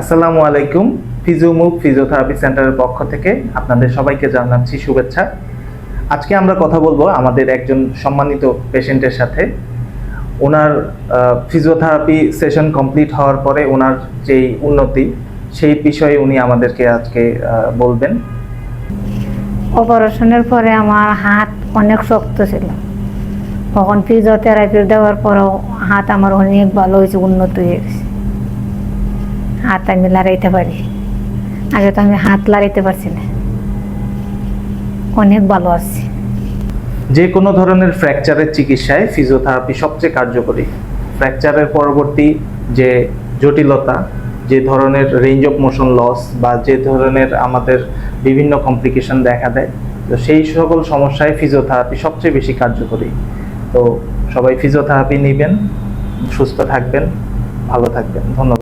আসসালামু আলাইকুম ফিজিওমুভ ফিজিওথেরাপি সেন্টারের পক্ষ থেকে আপনাদের সবাইকে জানাচ্ছি শুভেচ্ছা। আজকে আমরা কথা বলব আমাদের একজন সম্মানিত পেশেন্টের সাথে। ওনার ফিজিওথেরাপি সেশন কমপ্লিট হওয়ার পরে ওনার যেই উন্নতি, সেই বিষয়ে উনি আমাদেরকে আজকে বলবেন। অপারেশনের পরে আমার হাত অনেক শক্ত ছিল। তখন ফিজিওথেরাপি দেওয়ার পরেও হাত আমার অনেক ভালো হয়েছে, উন্নত হয়ে হাত আমি লাড়াইতে পারি। আগে তো আমি হাত লাড়াইতে পারছি না। অনেক ভালো আছি। যে কোনো ধরনের ফ্র্যাকচারের চিকিৎসায় ফিজিওথেরাপি সবচেয়ে কার্যকরী। ফ্র্যাকচারের পরবর্তী যে জটিলতা, যে ধরনের রেঞ্জ অফ মোশন লস বা যে ধরনের আমাদের বিভিন্ন কমপ্লিকেশন দেখা দেয়, তো সেই সকল সমস্যায় ফিজিওথেরাপি সবচেয়ে বেশি কার্যকরী। তো সবাই ফিজিওথেরাপি নেবেন, সুস্থ থাকবেন, ভালো থাকবেন। ধন্যবাদ।